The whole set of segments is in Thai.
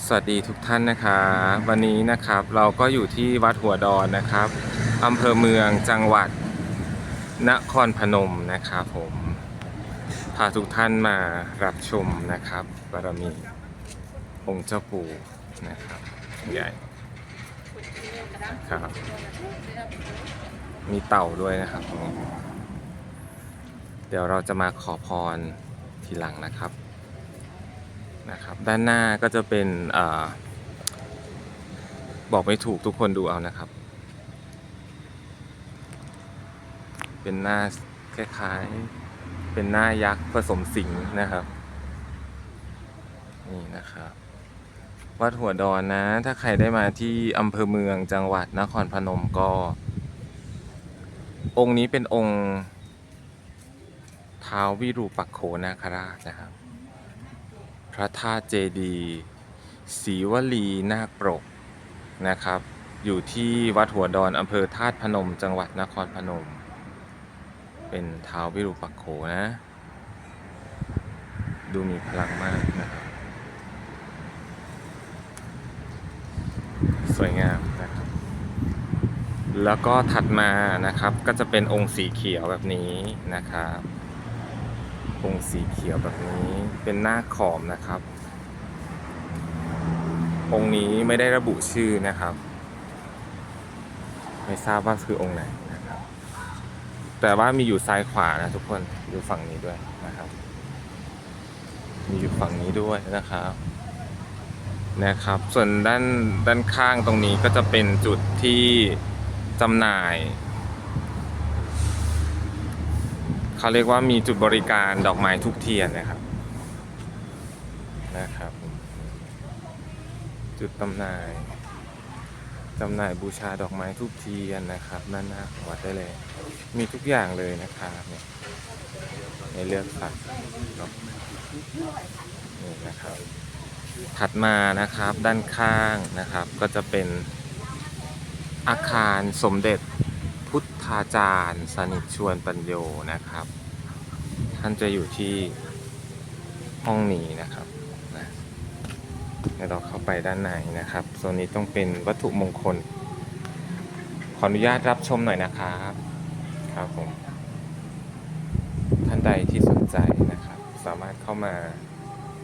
สวัสดีทุกท่านนะครับวันนี้นะครับเราก็อยู่ที่วัดหัวดอนนะครับอำเภอเมืองจังหวัดนครพนมนะครับผมพาทุกท่านมารับชมนะครับบารมีองค์เจ้าปู่นะครับใหญ่ครับ มีเต่าด้วยนะครับ เดี๋ยวเราจะมาขอพรทีหลังนะครับ นะครับด้านหน้าก็จะเป็นอบอกไม่ถูกทุกคนดูเอานะครับ เป็นหน้าคล้ายๆเป็นหน้ายักษ์ผสมสิงห์นะครับนี่นะครับวัดหัวดอนนะ ถ้าใครได้มาที่อำเภอเมืองจังหวัดนครพนมก็ องค์นี้เป็นองค์ท้าววิรูปักโขนาคราชนะครับ พระธาตุเจดีย์ศรีวลีนาคปรกนะครับ อยู่ที่วัดหัวดอนอำเภอธาตุพนม จังหวัดนครพนม เป็นเท้าววิรูปักโขนะ ดูมีพลังมากนะครับ สวยงามนะครับ แล้วก็ถัดมานะครับก็จะเป็นองค์สีเขียวแบบนี้นะครับ องสีเขียวแบบนี้ เป็นหน้าขอมนะครับ องค์นี้ไม่ได้ระบุชื่อนะครับ ไม่ทราบว่าคือองค์ไหนนะครับ แต่ว่ามีอยู่ซ้ายขวานะทุกคนอยู่ฝั่งนี้ด้วยนะครับ มีอยู่ฝั่งนี้ด้วยนะครับนะครับ ส่วนด้านด้านข้างตรงนี้ก็จะเป็นจุดที่จำหน่าย เขาเรียกว่ามีจุดบริการดอกไม้ทุกเทียนนะครับนะครับ จุดจำหน่ายจำหน่ายบูชาดอกไม้ทุกเทียนนะครับด้านหน้าของวัดได้เลย มีทุกอย่างเลยนะครับเนี่ยในเลือกสัตว์นี่นะครับ ถัดมานะครับด้านข้างนะครับก็จะเป็นอาคารสมเด็จ พุทธาจารย์สนิทชวนปัญโยนะครับ ท่านจะอยู่ที่ห้องนี้นะครับนะเดี๋ยวเราเข้าไปด้านในนะครับโซนนี้ต้องเป็นวัตถุมงคล ขออนุญาตรับชมหน่อยนะครับครับผมท่านใดที่สนใจนะครับ สามารถเข้ามา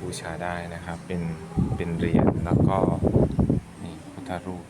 บูชาได้นะครับ เป็นเป็นเหรียญแล้วก็นี่พุทธรูป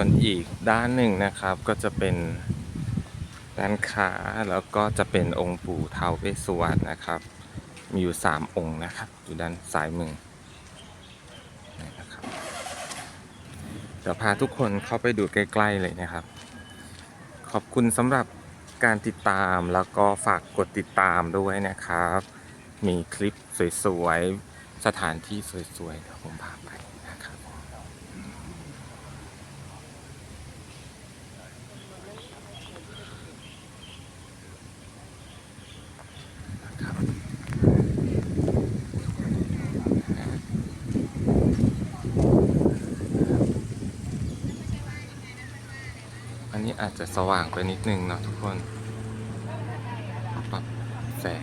ส่วนอีกด้านหนึ่งนะครับก็จะเป็นด้านขาแล้วก็จะเป็นองค์ปู่เทาวเวสวรรณนะครับ มีอยู่สามองค์นะครับ อยู่ด้านซ้ายมือนะครับเดี๋ยวพาทุกคนเข้าไปดูใกล้ๆเลยนะครับ ขอบคุณสำหรับการติดตามแล้วก็ฝากกดติดตามด้วยนะครับ มีคลิปสวยๆ สถานที่สวยๆเดี๋ยวผมพาไปนะครับ อันนี้อา จะสว่างไปนิดนึงเนาะทุกคนปรับแสง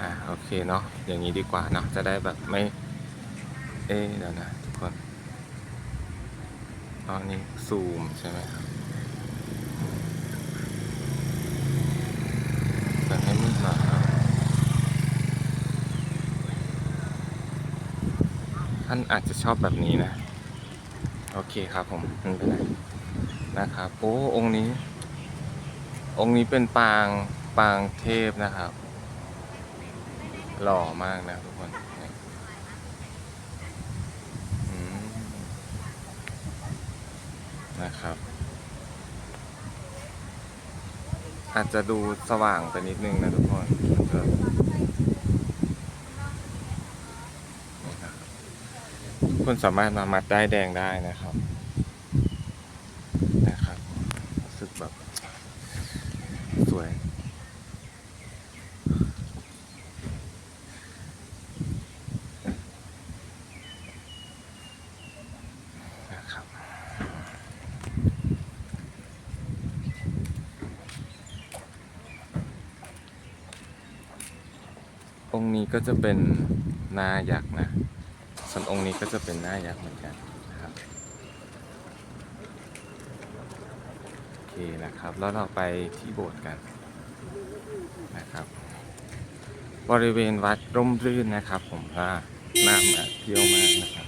อ่าโอเคเนาะอย่างนี้ดีกว่าเนาะจะได้แบบไม่ เอ๊เดี๋ยวนะทุกคนตอนนี้ซูมใช่ไหมครับแต่ให้มืดหน่อยครับ ท่านอาจจะชอบแบบนี้นะ โอเคครับผมไม่เป็นไรนะครับโอ้องค์นี้ องค์นี้เป็นปางปางเทพนะครับ หล่อมากนะทุกคนนะครับ อาจจะดูสว่างไปนิดนึงนะทุกคนนะครับ ทุก คนสามารถมามัดได้แดงได้นะครับนะครับรู้สึกแบบสวยนะครับองค์นี้ก็จะเป็นนายักษ์นะ ส่วนองค์นี้ก็จะเป็นหน้ายักษ์เหมือนกันนะครับโอเคนะครับ แล้วเราไปที่โบสถ์กันนะครับ บริเวณวัดร่มรื่นนะครับ ผมว่าน่ามาเที่ยวมากนะครับ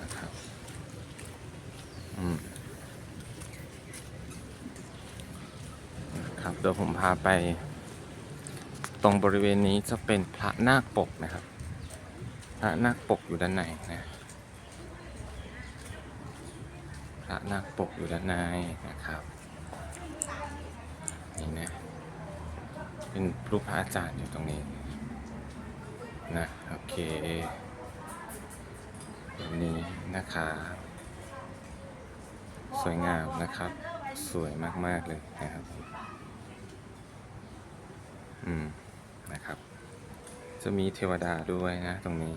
นะครับอืมนะครับเดี๋ยวผมพาไป ตรงบริเวณนี้จะเป็นพระนาคปกนะครับ พระนาคปกอยู่ด้านในนะพระนาคปกอยู่ด้านในนะครับนี่นะเป็นรูปพระอาจารย์อยู่ตรงนี้นะโอเคแบบนี้นะครับสวยงามนะครับ สวยมาก ๆ เลยนะครับ อืม จะมีเทวดาด้วยนะตรงนี้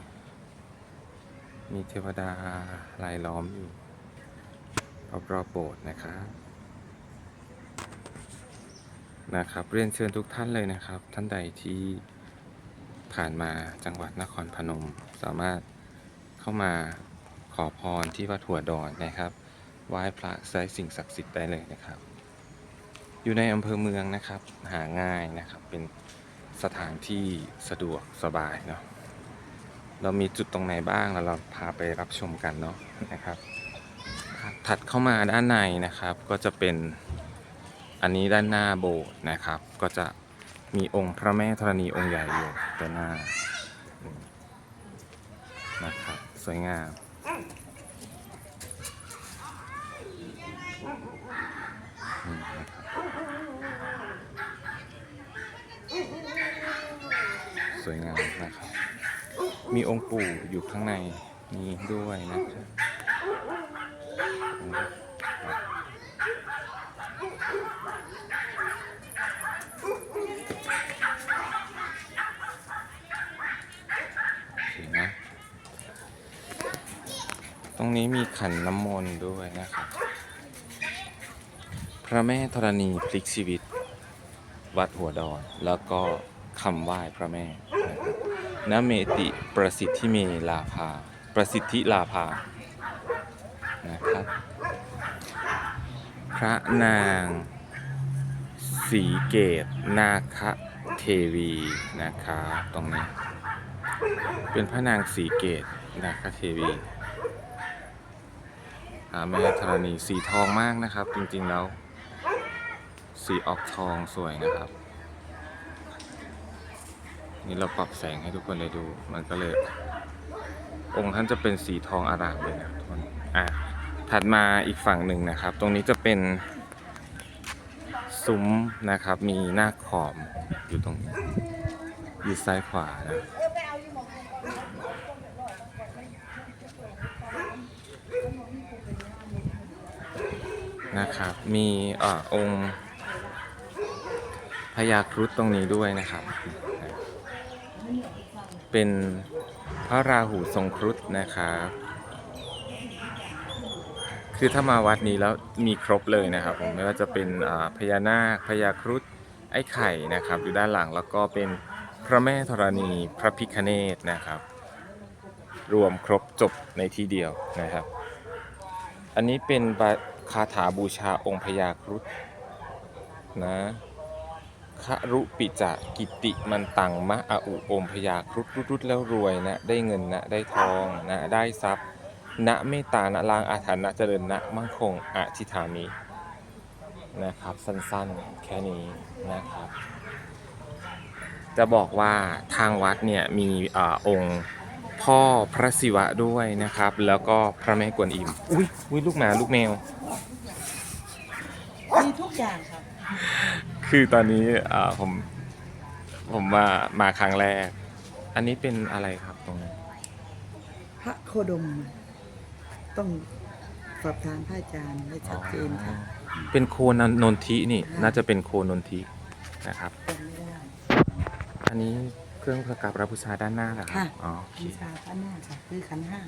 มีเทวดาลายล้อมอยู่รอบๆโบสถ์นะครับนะครับ เรียนเชิญทุกท่านเลยนะครับ ท่านใดที่ผ่านมาจังหวัดนครพนม สามารถเข้ามาขอพรที่วัดหัวดอนนะครับไหว้พระไซสิ่งศักดิ์สิทธิ์ได้เลยนะครับ อยู่ในอำเภอเมืองนะครับ หาง่ายนะครับเป็น สถานที่สะดวกสบายเนาะเรามีจุดตรงไหนบ้างแล้วเราพาไปรับชมกันเนาะนะครับ ถัดเข้ามาด้านในนะครับก็จะเป็นอันนี้ด้านหน้าโบสถ์นะครับ ก็จะมีองค์พระแม่ธรณีองค์ใหญ่อยู่ด้านหน้านะครับ สวยงามอืมนะครับ สวยงามนะครับ มีองค์ปู่อยู่ข้างในนี้ด้วยนะครับโอเคนะตรงนี้มีขันน้ำมนต์ด้วยนะครับ พระแม่ธรณีพลิกชีวิต วัดหัวดอน แล้วก็คำไหว้พระแม่ นเมติประสิทธิเมลาภา ประสิทธิลาภา นะครับ พระนางสีเกตนาคเทวีนะคะตรงนี้ เป็นพระนางสีเกตนาคเทวีแม่ธรณีสีทองมากนะครับ จริงๆแล้ว สีออกทองสวยนะครับ นี่เราปรับแสงให้ทุกคนได้ดู มันก็เลย องค์ท่านจะเป็นสีทองอารามเลยนะทุกคนอะถัดมาอีกฝั่งหนึ่งนะครับ ตรงนี้จะเป็นซุ้มนะครับ มีหน้าขอมอยู่ตรงนี้อยู่ซ้ายขวานะนะครับ มีอ่าองค์พญาครุฑตรงนี้ด้วยนะครับ เป็นพระราหูทรงครุฑนะครับคือถ้ามาวัดนี้แล้วมีครบเลยนะครับผมไม่ว่าจะเป็นพญานาคพญาครุฑไอ้ไข่นะครับอยู่ด้านหลังแล้วก็เป็นพระแม่ธรณีพระพิคเนตนะครับ รวมครบจบในที่เดียวนะครับ อันนี้เป็นคาถาบูชาองค์พญาครุฑนะ ครุปิจะกิติมันตังมะอาอุองค์พญาครุฑรุดรุดแล้วรวยนะ ได้เงินนะได้ทองนะได้ทรัพย์ณเมตตาณลางอาถรรพ์ณเจริญณมั่งคงอธิฐามีนะครับ สั้นๆ แค่นี้นะครับ จะบอกว่าทางวัดเนี่ยมีอองค์พ่อพระศิวะด้วยนะครับ แล้วก็พระแม่กวนอิมอุ้ยอุ้ยลูกหมาลูกแมว มีทุกอย่างครับ คือตอนนี้อ่าผมผมมามาครั้งแรก อันนี้เป็นอะไรครับตรงนี้นพระโคดม ต้องสอบถามพระอาจารย์ให้ชัดเจนค่ะอ๋อเป็นโคนนนทินี่ค่ะน่าจะเป็นโคนนทินะครับ จำไม่ได้ อันนี้เครื่องประกับรับบูชาด้านหน้าเหรอครัค่ะ บอ๋อโอเค บูชาพระหน้าค่ะคือขันห้า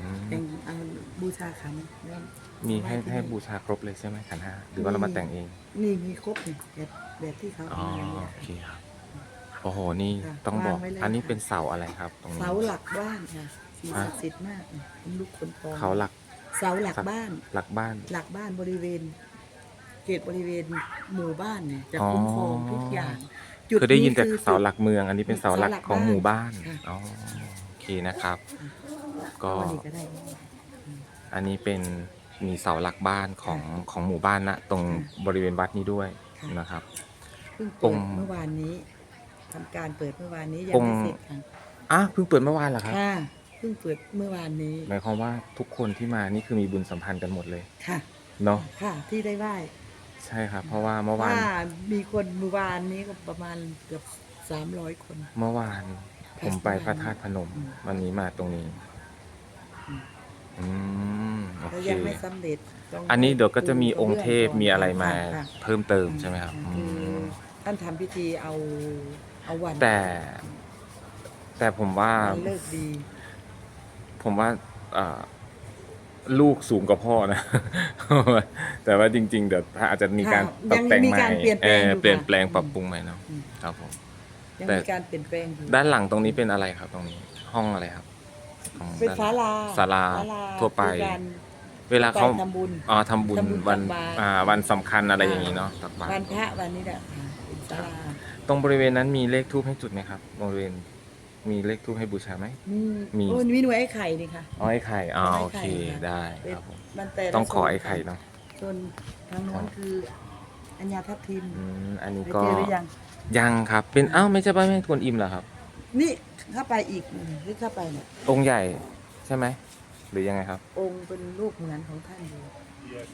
อืมเป็นเอาบูชาขันแล้วมีให้ไว้ที่ให้นี่บูชาครบเลยใช่ไหมขันห้าหรือว่าเรามาแต่งเองนี่มีครบนี่แบบแบบที่เขาอ๋อเอามาเนี่ยโอเคครับโอ้โหนี่ค่ะต้องบอกวางไว้เลยอันนี้ค่ะ เป็นเสาอะไรครับ ตรงนี้ เสาหลักบ้านค่ะสิ่งศักดิ์สิทธิ์มากเป็นลูกคนทองเขาหลักเสาหลักบ้าน หลักบ้าน หลักบ้านบริเวณ เขตบริเวณหมู่บ้านเนี่ยจะอ๋อคุ้มครองทุกอย่างเคยได้ยินแต่คือเสาหลักเมือง อันนี้เป็นเสาหลักเสาหลักของหมู่บ้านค่ะ อ๋อโอเคนะครับก็วันนี้ ก็ได้อันนี้เป็นมีเสาหลักบ้านของของหมู่บ้านนะตรงค่ะบริเวณวัดนี้ด้วยค่ะนะครับเพิ่งอเปิงดค์เมื่อวานนี้ทำการเปิดเมื่อวานนี้ยัองงค์ไม่เสร็จค่ะอะเพิ่งเปิดเมื่อวานเหรอครับค่ะเพิ่งเปิดเมื่อวานนี้หมายความว่าทุกคนที่มานี่คือมีบุญสัมพันธ์กันหมดเลยค่ะเนาะค่ะ ที่ได้ไหว้ใช่ครับ เพราะว่าเมื่อวานว่ามีคนเมื่อวานนี้ก็ประมาณเกือบสามร้อยคน เมื่อวานผมไปพระธาตุพนมอืมวันนี้มาตรงนี้อืม อืมโอแล้วเค ยังไม่สำเร็จต้อันนี้เดี๋ยวก็จะมีองค์เทพก่นมีอะไรมาค่ะเพิ่มเติมใช่ไหมครับค่ะอืคือมท่านทำพิธีเอาเอาวันแต่ แต่ผมว่า วันเลิกดี ผมว่าเอ่อลูกสูงกว่าพ่อนะ แต่ว่าจริง ๆ เดี๋ยวอาจจะมีการค่ะปรับแต่งยังมีใหม่การเปลี่ยนแปลงเอออยู่เปลี่ยนค่ะแปลงอืมปรับปรุงใหม่เนาะอืม ครับผม ยังแต่ มีการเปลี่ยนแปลงอยู่ด้านหลังตรงนี้เป็นอะไรครับ ตรงนี้ ห้องอะไรครับ ของเป็นด้ศาลาศาลาทั่วไป คือการเวลาเขาทำบุญอ๋อทำบุญทำบุญวันตักบาตร อ่าวันสำคัญอะไรอย่างนี้เนาะตักบาตรวันพระวันนี้แหละค่ะเป็นศาลาตรงบริเวณนั้นมีเลขทูปให้จุดไหมครับบริเวณมีเลขทูปให้บูชาไหม มีมี โอ้ยมีหน่วยไอ้ไข่นี่ค่ะ อ๋อไอ้ไข่อ๋อไอ้ไข่โอเคค่ะ ได้เป็นครับผมมันแต่ละต้องขอโซนไอ้ไข่เนาะส่วนทางโน้นคืออัญญาทัพทิมอืมอันนี้ไปก็เจอหรือยังยังครับ เป็นอ้าวไม่ใช่ป้าแม่กวนอิมเหรอครับ นี่ เข้าไปอีกอืมหรือเข้าไปเนี่ยองค์ใหญ่ใช่ไหมหรือยังไงครับ องค์เป็นรูปเหมือนของท่านอยู่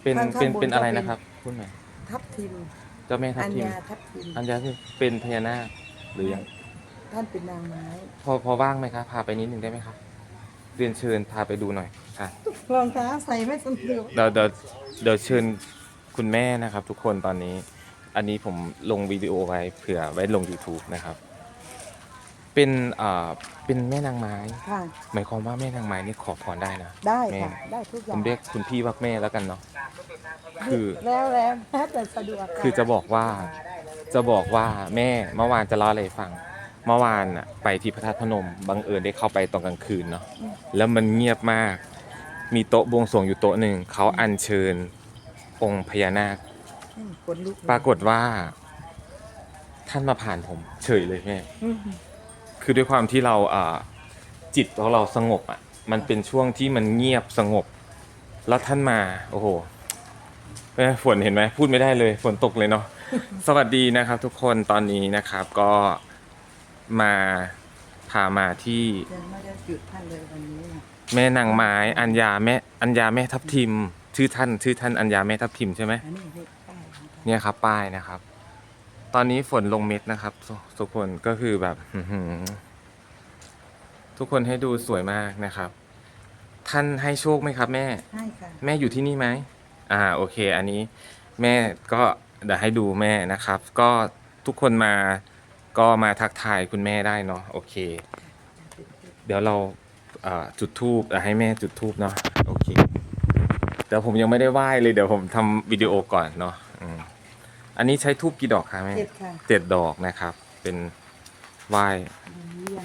เป็นข้างๆเป็นบนเป็นอะไรก็เป็น นะครับพูดหน่อยทัพทิมเจ้าแม่ทับอัญทิมญาทัพทิมอัญญาที่เป็นพญานาคหรือยังท่านเป็นนางไม้พอพอว่างไหมครับพาไปนิดนึงได้ไหมครับเรียนเชิญพาไปดูหน่อยค่ะ รองเท้าใส่ไม่สมเด็จเดี๋ยวเดี๋ยวเดี๋ยวเชิญคุณแม่นะครับ ทุกคนตอนนี้ อันนี้ผมลงวิดีโอไว้เผื่อไว้ลง YouTube นะครับ เป็นอ่าเป็นแม่นางไม้ ค่ะ หมายความว่าแม่นางไม้นี่ขอพรได้นะ ได้แม่ค่ะได้ทุกอผย่างมเรียกคุณพี่ว่าแม่แล้วกันเนาะ คือ แล้วแล้วแล้วแต่สะดวกคือจะบอกว่า จะบอกว่าแม่เมื่อวานจะเล่าอะไรให้ฟัง เมื่อวานอะไปที่พระธาตุพนมบังเอิญได้เข้าไปตอนกลางคืนเนาะ แล้วมันเงียบมาก มีโต๊ะบวงสรวงอยู่โต๊ะหนึ่ง เขาอัญเชิญองค์พญานาคคนลุกปรากฏว่า ท่านมาผ่านผม เฉยเลยแม่ คือด้วยความที่เราอ่าจิตของเราสงบอะ มันเป็นช่วงที่มันเงียบสงบ แล้วท่านมา โอ้โหแม่ฝนเห็นไหมพูดไม่ได้เลยฝนตกเลยเนาะ สวัสดีนะครับ ทุกคนตอนนี้นะครับก็มาพามาที่ ยังไม่ได้หยุดท่านเลยวันนี้น่ะแม่นางไม้อัญญาแม่อัญญาแม่ทับทิม ชื่อท่านชื่อท่านอัญญาแม่ทับทิมใช่ไหมอันนี้นี่ป้ายของท่านเนี่ยครับป้ายนะครับ ตอนนี้ฝนลงเม็ดนะครับททุกคนก็คือแบบอื้อหือทุกคนให้ดูสวยมากนะครับ ท่านให้โชคไหมครับ แม่ ให้ค่ะ แม่อยู่ที่นี่ไหมอ่า โอเค อันนี้ แม่ก็เดี๋ยวให้ดูแม่นะครับ ก็ทุกคนมาก็มาทักทายคุณแม่ได้เนาะโอเค เดี๋ยวเราเอ่อจุดทูบให้แม่จุดทูบเนาะโอเคเดี๋ยวผมยังไม่ได้ไหว้เลยเดี๋ยวผมทำวิดีโอก่อนเนาะอืม อันนี้ใช้ทูบกี่ดอกคะแม่เจ็ดค่ะเจ็ดดอกนะครับ เป็นไหว้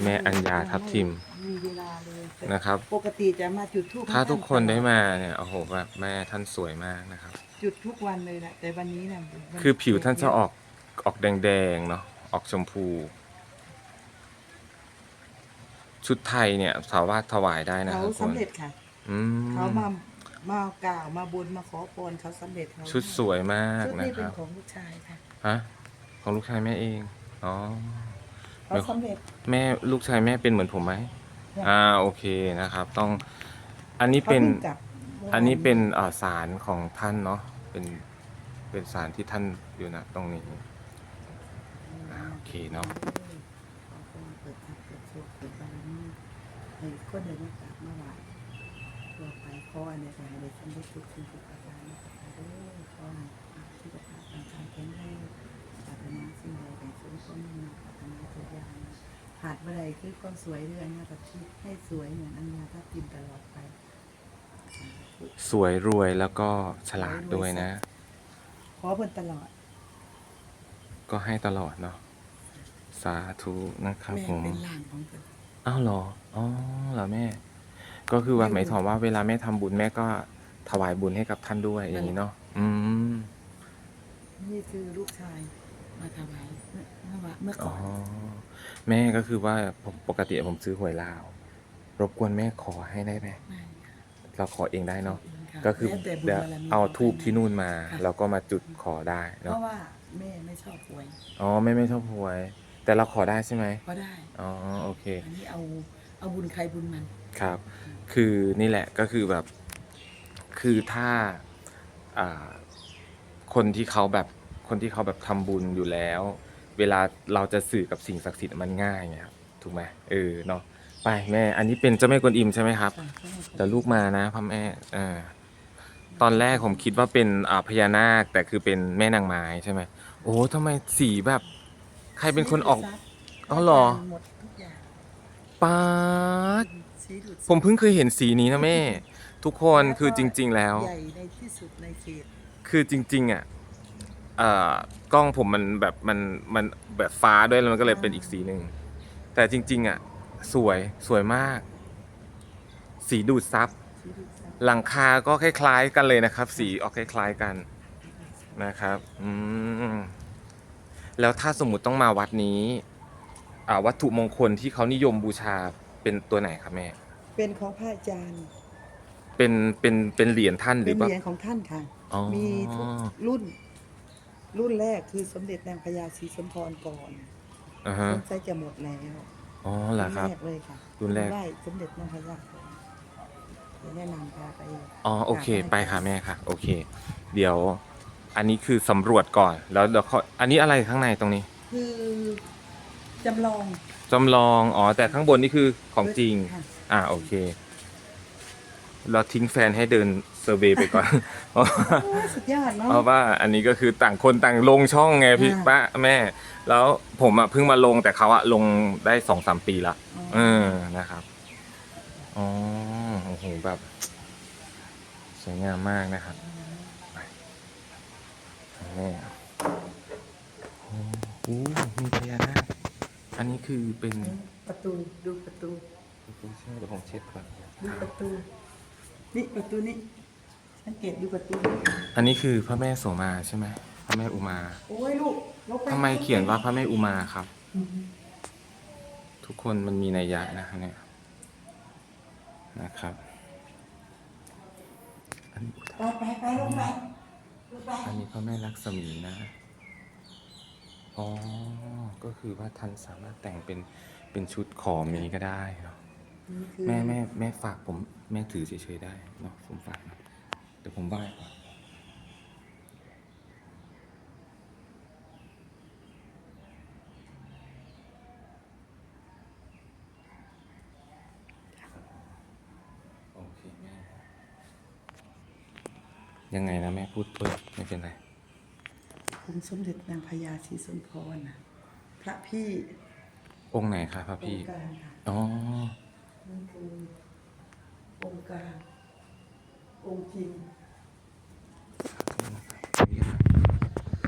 แม่อัญญาทับทิมมีเวลาเลยแต่นะครับ ปกติจะมาจุดทูบถ้าทุกคนได้มาเนี่ยโอ้โหแบบแม่ท่านสวยมากนะครับ จุดทุกวันเลยแหละแต่วันนี้น่ะมันคือผิวท่านจะออกออกแดงๆเนาะออกชมพู ชุดไทยเนี่ยสามารถถวายได้นะคเขารับทุกคสำนเร็จค่ะอืมเขามา มากล่าวมาบนมาขอพรเขาสำเร็จเขาชุดสวยมากชุดนะนี้คเป็นรับของลูกชายค่ะฮะของลูกชายแม่เองอ๋อ เขาสำเร็จ แม่ลูกชายแม่เป็นเหมือนผมไหมค่ะอ่าโอเคนะครับ ต้องอันนี้เขาเป็นพิ่งกลับอันนี้เป็นเอ่อสารของท่านเนาะเป็นเป็นสารที่ท่านอยู่นะตรงนี้อ่าโอเคเนาะขอพรเปิดทางเปิดโชคเปิดบารมีให้คนเดินมากราบมาไหว้ตัวไป ขออันใดก็ให้ได้สำเร็จทุกสิ่งทุกประการนะคะเด้อขอให้สุขภาพร่างกายแข็งแรงปรารถนาสิ่งใดให้สมความมุ่งมั่นปรารถนาทุกอย่างขาดเมื่อใดคือความสวยเรื่องนะแบบที่ให้สวยเหมือนอัญญาทับทิมตลอดไปสวยรวยแล้วก็ฉลาดด้วยนะ ขอเพิ่นตลอด ก็ให้ตลอดเนาะสาธุนะครับแม่ผมเป็นหลานของเพิ่นอ้าวเหรออ๋อเหรอแม่ ก็คือว่าหมายความว่าเวลาแม่ทำบุญแม่ก็ถวายบุญให้กับท่านด้วยอย่างนี้เนาะอืมนี่คือลูกชายมาถวายเมื่อเมื่อวานเมื่ออ๋ก่ออนแม่ก็คือว่าผมปกติผมซื้อหวยลาว รบกวนแม่ขอให้ได้ไหมไม่ค่ะเราขอเองได้เนาะะก็คือแล้วแต่บุญเดี๋ยวบารมีเอาของทูบใครที่นู่นมาค่ะแล้วก็มาจุดขอได้เพเนาะราะว่าแม่ไม่ชอบหวยอ๋อแม่ไม่ชอบหวย แต่เราขอได้ใช่ไหมก็ได้อ๋อโอเคอันนี้เอาเอาบุญใครบุญมันครับ คือนี่แหละก็คือแบบ คือถ้าอ่าคนที่เขาแบบคนที่เขาแบบทำบุญอยู่แล้ว เวลาเราจะสื่อกับสิ่งศักดิ์สิทธิ์มันง่ายไงครับถูกไหมเออเนาะไปแม่ อันนี้เป็นเจ้าแม่กวนอิมใช่ไหมครับค่ะก็ให้เดี๋ยวลูกมานะพ่อแม่เออตอนแรกผมคิดว่าเป็นอ่าพญานาคแต่คือเป็นแม่นางไม้ใช่ไหมโอ้ทำไมสีแบบ ใครเป็นคนออกอ๋อเหรอหมดทุกอย่างป๊าด สีดูดซับผมเพิ่งเคยเห็นสีนี้นะแม่ ทุกคนคือจริง ๆ แล้ว ใหญ่ในที่สุดในเขตคือจริง ๆ อะเอ่อกล้องผมมันแบบมันมันแบบฟ้าด้วยแล้วมันก็เลยเป็นอีกสีหนึ่งแต่จริง ๆ อะ สวยสวยมาก สีดูดซับ สีดูดซับหลังคาก็คล้ายๆกันเลยนะครับ สีออกคล้ายๆกันนะครับอืมแล้วถ้าสมมุติต้องมาวัดนี้ อ่าวัตถุมงคลที่เขานิยมบูชา เป็นตัวไหนครับแม่ เป็นของพระอาจารย์ เป็นเป็นเป็นเหรียญท่านหเป็รืนอว่า เหรียญของท่านค่ะ อ๋อ มีทุกรุ่น รุ่นแรกคือสมเด็จนางพญาศรีสมพรก่อนอ่าฮะสงสัยจะหมดแล้วอ๋อเหรอครับ นแรกเลยค่ะรุ่นแรก ไหว้สมเด็จนางพญาก่อนเดี๋ยวแนะนำพาไป อ๋อโอเคกราบไปค่ะแม่ค่ะ โอเค เดี๋ยว อันนี้คือสำรวจก่อนแล้วเดี๋ยวเขาอันนี้อะไรข้างในตรงนี้ คือจำลอง จำลอง อ๋อ แต่ข้างบนนี่คือของจริง ค่ะ อ่า โอเค เราทิ้งแฟนให้เดินเซอร์เวย์ไปก่อน เพราะว่าโอ้ยสุดยอดเนาะ เพราะว่าอันนี้ก็คือต่างคนต่างลงช่องไงพี่อ่า ป้าแม่ แล้วผมอะเพิ่งมาลงแต่เขาอะลงได้สองสามปีละอ๋อเออ นะครับ อ๋อ โอ้โห แบบ สวยงามมากนะครับไปแม่โอ้โหมีพญานาค อันนี้คือเป็นประตูดูประตูใช่เดี๋ยวผมเช็ดก่อนดูประตู นี่ประตูนี่สังเกตดูประตูนี่อันนี้คือพระแม่โสมาใช่ไหมพระแม่อุมาโอ้ยลูกทำไมเขียนว่าพระแม่อุมาครับทุกคนมันมีนัยยะนะครับเนี่ยนะครับ อันนี้ไปไปไปลงไปลงไป อันนี้พระแม่ลักษมีนะ อ๋อ ก็คือว่าท่านสามารถแต่งเป็นเป็นชุดขอมนี้ก็ได้เนาะนี่คือแม่แม่แม่ฝากผมแม่ถือเฉยๆได้เนาะผมฝากนะเดี๋ยวผมไหว้ก่อนโอเคแม่ยังไงนะแม่พูดเปิดไม่เป็นไร องค์สมเด็จนางพญาศรีสุนทรนะพระพี่องค์ไหนคะพระพี่องค์กลางค่ะอ๋อนี่คือองค์กลางองค์จริง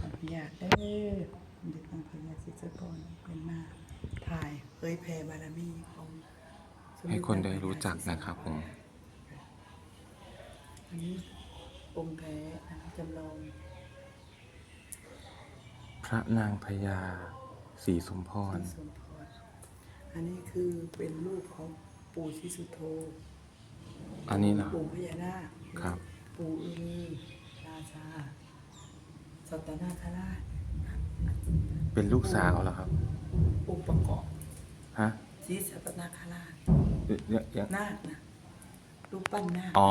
อนุญาตเด้อสมเด็จนางพญาศรีสุนทรเป็นมาถ่ายเผยแผ่บารมีของสมเด็จให้คนได้รู้จักนะครับผม อันนี้องค์แท้อันนี้จำลอง พระนางพญาศรีสมพรที่สมพรอันนี้คือเป็นรูปของปู่ชิสุโธ อันนี้เหรอ ปู่พญานาคครับ ปู่อือนีราชาสัตนาคราชเป็นลูกสาวเหรอครับองค์ประกอบฮะชีสัตนาคราชยังยังนาคนะ รูปปั้นนาคอ๋อ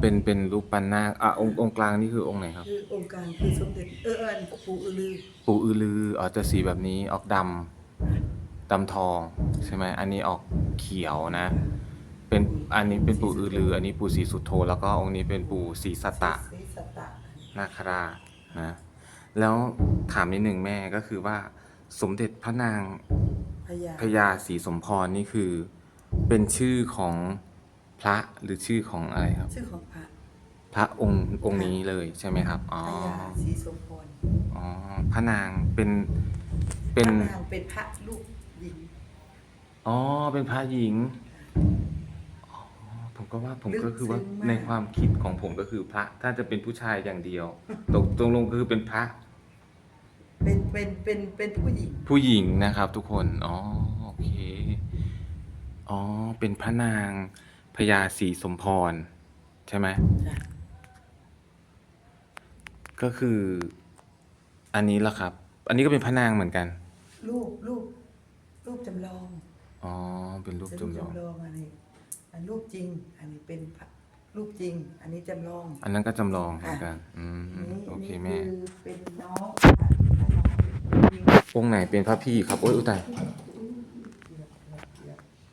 เป็น เป็นรูปปั้นนาคอะองค์องค์กลางนี่คือองค์ไหนครับ คือองค์การคือสมเด็จเออเอิญปู่อือลือปู่อือลืออ๋อจะสีแบบนี้ออกดำดำทองใช่ไหมอันนี้ออกเขียวนะ เป็น อันนี้เป็นปู่อือลือ อันนี้ปู่ศรีสุโธ แล้วก็องค์นี้เป็นปู่ศรีสัตตะ ศรีสัตตะนาคราชนะ แล้วถามนิดหนึ่งแม่ก็คือว่าสมเด็จพระนางพญาพญาศรีสมพรนี่คือ เป็นชื่อของ พระหรือชื่อของอะไรครับ ชื่อของพระพระองค์องค์นี้เลยใช่ไหมครับอ๋อพญาศรีสมพรอ๋อพระนางเป็นเป็นพระนางเป็นพระลูกหญิงอ๋อเป็นพระหญิงอ๋อผมก็ว่าผมก็คือว่าลึกซึ้งมากในความคิดของผมก็คือพระถ้าจะเป็นผู้ชายอย่างเดียว ตกตรงลงคือเป็นพระ เป็นเป็นเป็นเป็นผู้หญิงผู้หญิงนะครับทุกคน อ๋อ โอเค อ๋อ เป็นพระนาง พญาศรีสมพร ใช่ไหมจ้ะก็คืออันนี้ละครับ อันนี้ก็เป็นพระนางเหมือนกัน รูปรูปรูปจำลองอ๋อ เป็นรูปเป็นจำลองจำลอง อันนี้อันรูปจริง อันนี้เป็นพระรูปจริง อันนี้จำลอง อันนั้นก็จำลองเหมือนกันอืมนี่โอเคนี่แม่คือเป็นน้องพระน้องจริงองค์ไหนเป็นพระพี่ครับโอ๊ยอุยตาย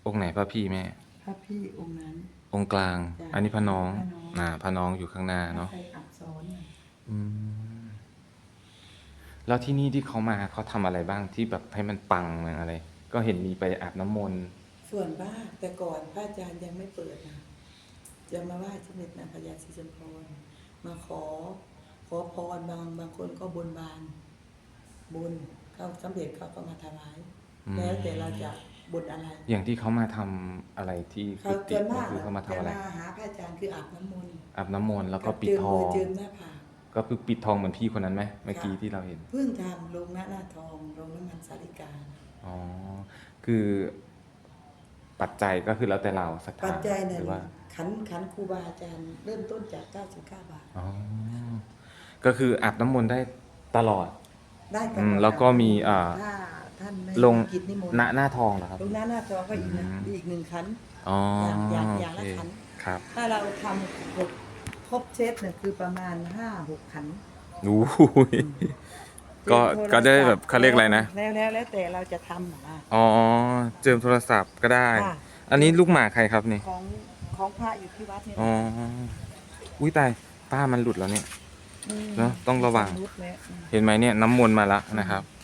องค์ไหนพระพี่แม่ พระพี่องค์นั้น องค์กลาง จ้ะอันนี้พระน้องพระน้อง อ่าพระน้องอยู่ข้างหน้าเนาะใส่อักษรน่ะอืมแล้วที่นี่ที่เขามาเขาทำอะไรบ้างที่แบบให้มันปังมันอะไร ก็เห็นมีไปอาบน้ำมนต์ ส่วนบ้านแต่ก่อนพระอาจารย์ยังไม่เปิดนะจะมาไหว้สมเด็จนางพญาศรีสัมพรมาขอ ขอพรบางบางคนก็บนบานบุญเขาสำเร็จเขาก็มาถวาย อืม แล้วแต่เราจะ บนอะไรอย่างที่เขามาทำอะไรที่เขากุฏิเกินก็มากคือเขามาทำอะไรจะมาหาพระอาจารย์คืออาบน้ำมนต์อาบน้ำมนต์แล้วก็บปิดเจิมทอมืงเจิมหน้าผาก ก็คือปิดทองเหมือนพี่คนนั้นไหมเมื่อกี้ค่ะ ที่เราเห็น เพิ่งทำลงหน้าหน้าทองลงน้ำมันสาลิกา อ๋อ คือปัจจัยก็คือแล้วแต่เราศรัทธาปัจจัยเนี่ยหรือว่า ขันขันครูบาอาจารย์ เริ่มต้นจาก 99 บาท อ๋อ ก็คืออาบน้ำมนต์ได้ตลอดได้ตอืลมอดแล้วก็มีอ่า ถ้า ท่านไม่ลงมีกิจนิมนต์หน้าหน้าทองเหรอครับ ลงหน้าหน้าทองก็อีกนะอืม อีกหนึ่งขัน อ๋ออย่างอย่างละโอเคขัน ครับถ้าเราทำครบครบเซตเนี่ยคือประมาณ5 6ขันดูก็ก็ได้แบบเขาเรียกอะไรนะ แล้วแล้วแล้วแต่เราจะทำนะอ๋อเจิมโทรศัพท์ก็ได้ ค่ะอันนี้ลูกหมาใครครับนี่ ของของพระอยู่ที่วัดเนี่ยอ๋อ อุ้ยตายป้ามันหลุดแล้วเนี่ยเนอะต้องระวังรุดแล้วอืมเห็นไหมเนี่ยน้ำมนต์มาแล้วนะครับอุ้ย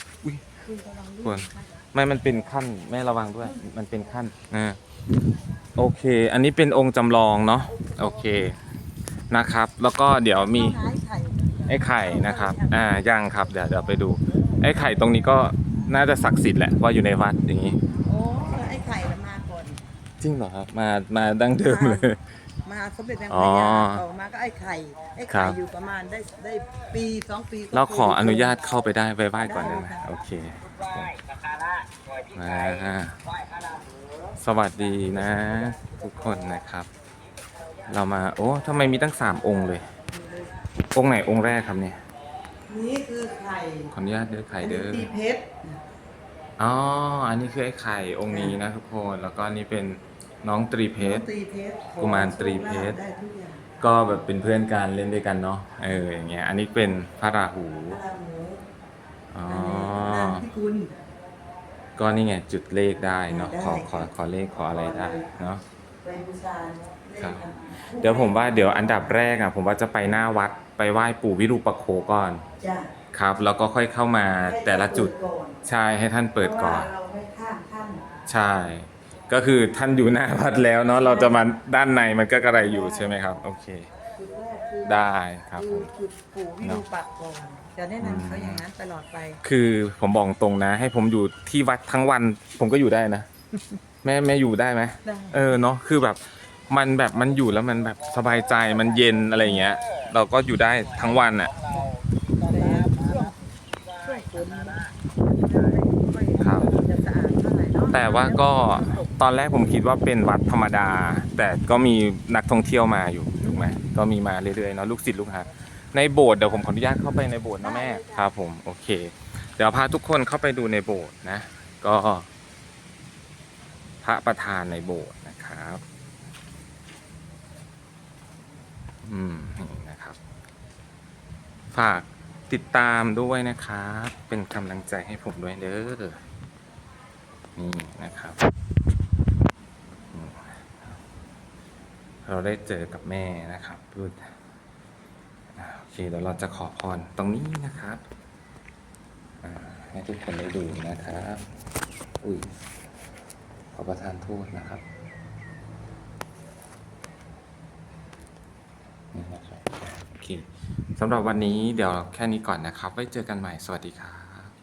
คุณระวังลูกควรไม่มันเป็นขั้นแม่ระวังด้วย มันเป็นขั้นอ่าโอเค อันนี้เป็นองค์จำลองเนาะโอเคนะครับ แล้วก็เดี๋ยวมีเอาไม้ไข่ไอ้ไข่นะครับอ่ายังครับเดี๋ยวเดี๋ยวไปดู ไอ้ไข่ตรงนี้ก็น่าจะศักดิ์สิทธิ์แหละเพราะอยู่ในวัดอย่างนี้โอ้ไอ้ไข่น่ะมาก่อนจริงเหรอครับมามาดั้งเดิมเลย มมหาสมเด็จนางอ๋พอญาต่อมาก็ไอ้ไข่ไอ้ครัไข่บ อยู่ประมาณได้ได้ปีสองปีก็เราขอโควิดอนุญาตเข้าไปได้ไหว้ไหว้ก่อนได้ไหมได้ค่ะโอเคมาสวัสดีนะ ทุกคนนะครับ เรามาโอ้ทำไมมีตั้งสามองค์เลย องค์ไหนองค์แรกครับเนี่ยนี่คือไข่ขออนุญาตเด้อไข่เด้อนนี้ตีเพชรอ๋อ อันนี้คือไอ้ไข่องค์นี้นะทุกคน แล้วก็อันนี่เป็น น้องตรีเพชรตีเพชรกุมารตรีเพชร ได้ทุกอย่างก็แบบเป็นเพื่อนกันเล่นด้วยกันเนาะเอออย่างเงี้ยอันนี้เป็นพระราหูพระราหูอ๋อนางพิกุล ก็นี่ไงจุดเลขได้เนาะได้ขอขอขอเลขขออะไรได้เนาะ ไปบูชาครับเดี๋ยวผมว่าเดี๋ยวอันดับแรกอะผมว่าจะไปหน้าวัดไปไหว้ปู่วิรูปักโขก่อนจ้ะครับ แล้วก็ค่อยเข้ามาแต่ละจุดให้ท่านเปิก่อนใช่ให้ท่านเปิดก่อน พราะว่าเราไม่ข้ามท่านใช่ ก็คือท่านอยู่หน้าวัดแล้วเนาะเราจะมาด้านในมันก็กระไรอยู่ใช่ไหมครับ โอเค จุดแรกคือได้ครับผมจุดปู่วิรูปักก่อนจะแนะนำเขาอย่างนั้นตลอดไปคือผมบอกตรงนะ ให้ผมอยู่ที่วัดทั้งวัน ผมก็อยู่ได้นะ แม่แม่อยู่ได้ไหม ได้ เออเนาะคือแบบมันแบบมันอยู่แล้วมันแบบสบายใจมันเย็นอะไรเงี้ย เราก็อยู่ได้ทั้งวันอะ ช่วยฝน แต่ว่าก็ตอนแรกผมคิดว่าเป็นวัดธรรมดา แต่ก็มีนักท่องเที่ยวมาอยู่ถูกไหมก็มีมาเรื่อยๆเนาะลูกศิษย์ลูกหาในโบสถ์เดี๋ยวผมขออนุญาตเข้าไปในโบสถ์นะแม่ครับผมโอเค เดี๋ยวพาทุกคนเข้าไปดูในโบสถ์นะ ก็ พระประธานในโบสถ์นะครับ อืมนี่นะครับ ฝากติดตามด้วยนะครับ เป็นกำลังใจให้ผมด้วยเด้อ นี่นะครับ เราได้เจอกับแม่นะครับพูดโอเคเดี๋ยวเราจะขอพรตรงนี้นะครับให้ทุกคนได้ดูนะครับ อุ้ยขอประทานโทษนะครับนี่นะครับโอเคสำหรับวันนี้เดี๋ยวแค่นี้ก่อนนะครับ ไว้เจอกันใหม่ สวัสดีครับ